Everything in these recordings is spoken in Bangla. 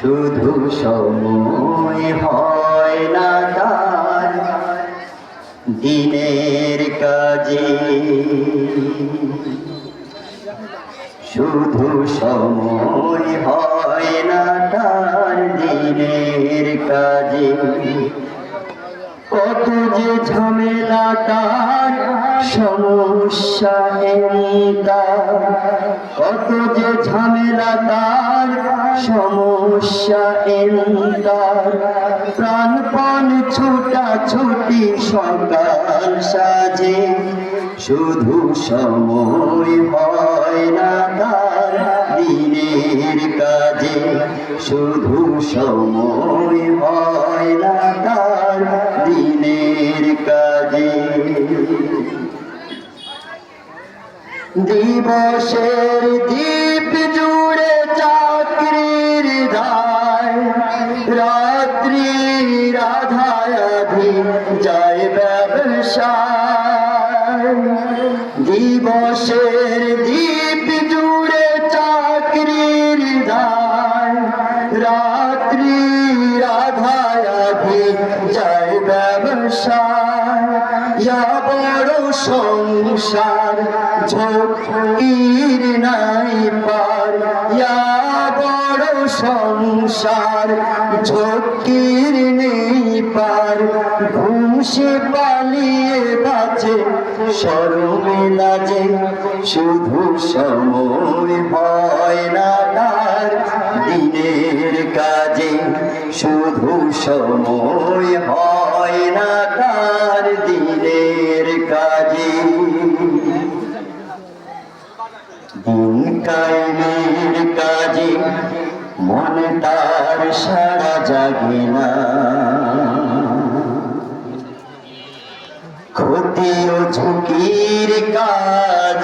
শুধু সময় হয় না তার দিনের কাজে। শুধু সময় হয় না তার দিনের কাজে। কত যে ঝামেলা তার, সমস্যা কত যে ঝামেলা তার, সমস্যা প্রাণপণ ছুটা ছুটি সকাল সাজে, শুধু সময় হয় না তার দিনের কাজে। শুধু সময় হয় দিবসের দীপ জুড়ে চাকরির ধায় রাত্রি রাধায়াধি যায় ব্যবসায়। দিবসের দীপ জুড়ে চাকরির ধায় রাত্রি রাধায়াধি যায় ব্যবসায়। ইয়া বড় সংসার ঝোঁকির নাই পার। ইয়া বড় সংসার ঝোঁকির নেই পার। ঘুমসে পালিয়ে বাঁচে সরমে লাজে শুধু সময় হয় না তার। দিনের কায়েমের কাজে, মনে তার সারা জাগে না। ক্ষতি ও ঝুঁকির কাজ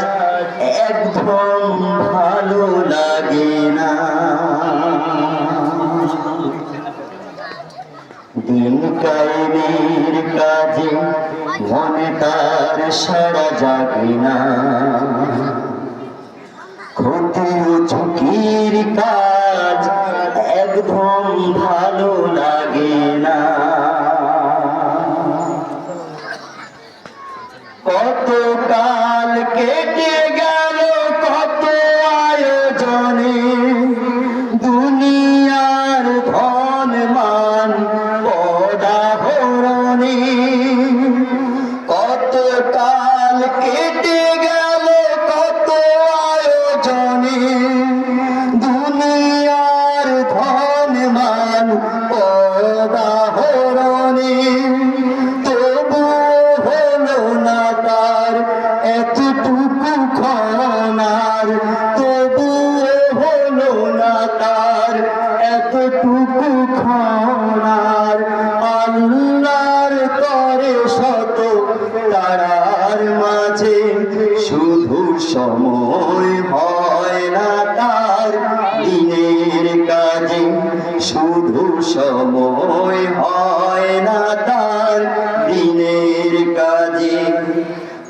একদম ভালো লাগে না। দিন কায়েমের কাজে, মনে তার সারা জাগে না। ঝুঁকির কাজ একদম ভালো লাগে না। কত আল্লাহর তরে শত তারার মাঝে শুধু সময় হয় না তার, দিনের কাজে শুধু সময় হয় না তার, দিনের কাজে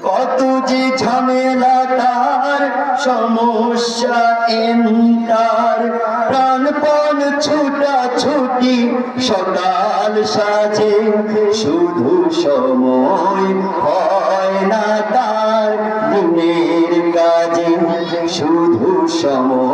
কত যে ঝামেলা তার, সমস্যা এন্তার প্রাণপণ ছুটা ছুটি সকাল সাজে শুধু সময় হয় না তার দিনের কাজে শুধু সময়